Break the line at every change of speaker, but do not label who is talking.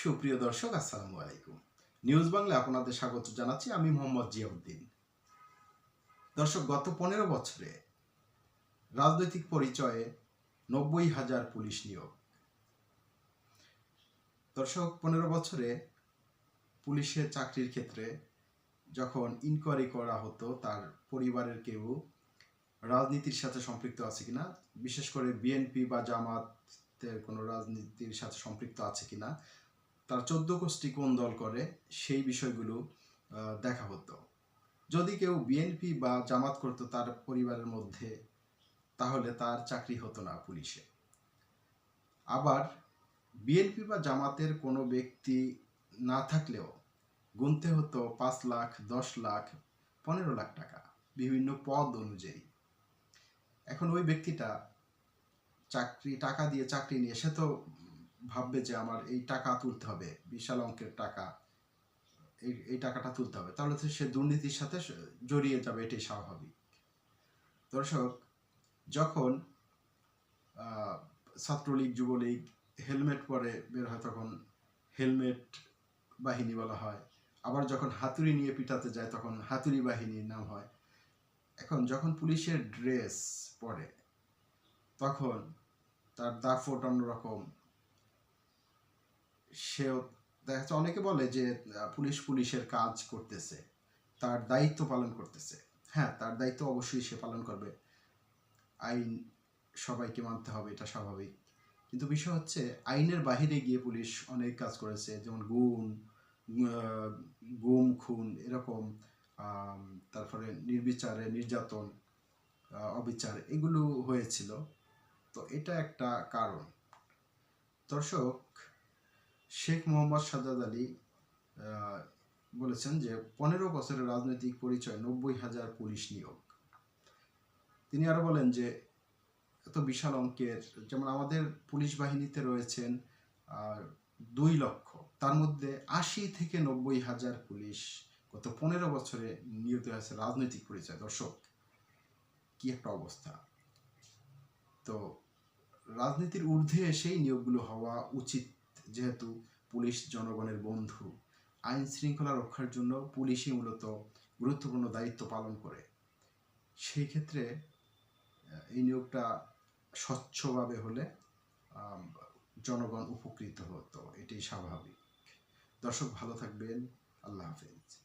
সুপ্রিয় দর্শক, আসসালামু আলাইকুম। নিউজ বাংলা আপনাদের স্বাগত জানাচ্ছি। আমি মোহাম্মদ জিয়াউদ্দিন। দর্শক, গত পনেরো বছরে রাজনৈতিক পরিচয়ে নব্বই হাজার পুলিশ নিয়োগ। দর্শক, পনেরো বছরে পুলিশের চাকরির ক্ষেত্রে যখন ইনকোয়ারি করা হতো, তার পরিবারের কেউ রাজনীতির সাথে সম্পৃক্ত আছে কিনা, বিশেষ করে বিএনপি বা জামাতের কোনো রাজনীতির সাথে সম্পৃক্ত আছে কিনা তার চোদ্দ গোষ্ঠী কোন দল করে, সেই বিষয়গুলো দেখা হতো। যদি কেউ বিএনপি বা জামাত করতো তার পরিবারের মধ্যে, তাহলে তার চাকরি হতো না পুলিশে। আবার বিএনপি বা জামাতের কোনো ব্যক্তি না থাকলেও গুনতে হতো পাঁচ লাখ, দশ লাখ, পনেরো লাখ টাকা, বিভিন্ন পদ অনুযায়ী। এখন ওই ব্যক্তিটা চাকরি, টাকা দিয়ে চাকরি নিয়ে, সে তো ভাববে যে আমার এই টাকা তুলতে হবে, বিশাল অঙ্কের টাকা, এই এই টাকাটা তুলতে হবে। তাহলে তো সে দুর্নীতির সাথে জড়িয়ে যাবে, এটাই স্বাভাবিক। দর্শক, যখন ছাত্রলীগ, যুবলীগ হেলমেট পরে বের হয়, তখন হেলমেট বাহিনী বলা হয়। আবার যখন হাতুড়ি নিয়ে পিটাতে যায়, তখন হাতুড়ি বাহিনীর নাম হয়। এখন যখন পুলিশের ড্রেস পরে, তখন তার দাফট অন্যরকম সেও দেখা যাচ্ছে অনেকে বলে যে পুলিশ পুলিশের কাজ করতেছে, তার দায়িত্ব পালন করতেছে। হ্যাঁ তার দায়িত্ব অবশ্যই সে পালন করবে। আইন সবাইকে মানতে হবে, এটা স্বাভাবিক। কিন্তু বিষয় হচ্ছে, আইনের বাহিরে গিয়ে পুলিশ অনেক কাজ করেছে, যেমন গুম গুম, খুন এরকম তারপরে নির্বিচারে নির্যাতন অবিচার এগুলো হয়েছিল। তো এটা একটা কারণ। দর্শক শেখ মোহাম্মদ সাজাদ আলী বলেছেন যে পনেরো বছরের রাজনৈতিক পরিচয় নব্বই হাজার পুলিশ নিয়োগ। তিনি আরও বলেন যে এত বিশাল অঙ্কের, যেমন আমাদের পুলিশ বাহিনীতে রয়েছেন দুই লক্ষ, তার মধ্যে আশি থেকে নব্বই হাজার পুলিশ গত পনেরো বছরে নিয়োগ হয়েছে রাজনৈতিক পরিচয়। দর্শক, কি একটা অবস্থা। তো রাজনীতির ঊর্ধ্বে এসেই নিয়োগগুলো হওয়া উচিত যেহেতু পুলিশ জনগণের বন্ধু, আইন শৃঙ্খলা রক্ষার জন্য পুলিশই মূলত গুরুত্বপূর্ণ দায়িত্ব পালন করে। সেই ক্ষেত্রে এই নিয়োগটা স্বচ্ছভাবে হলে জনগণ উপকৃত হতো। এটাই স্বাভাবিক। দর্শক, ভালো থাকবেন। আল্লাহ হাফেজ।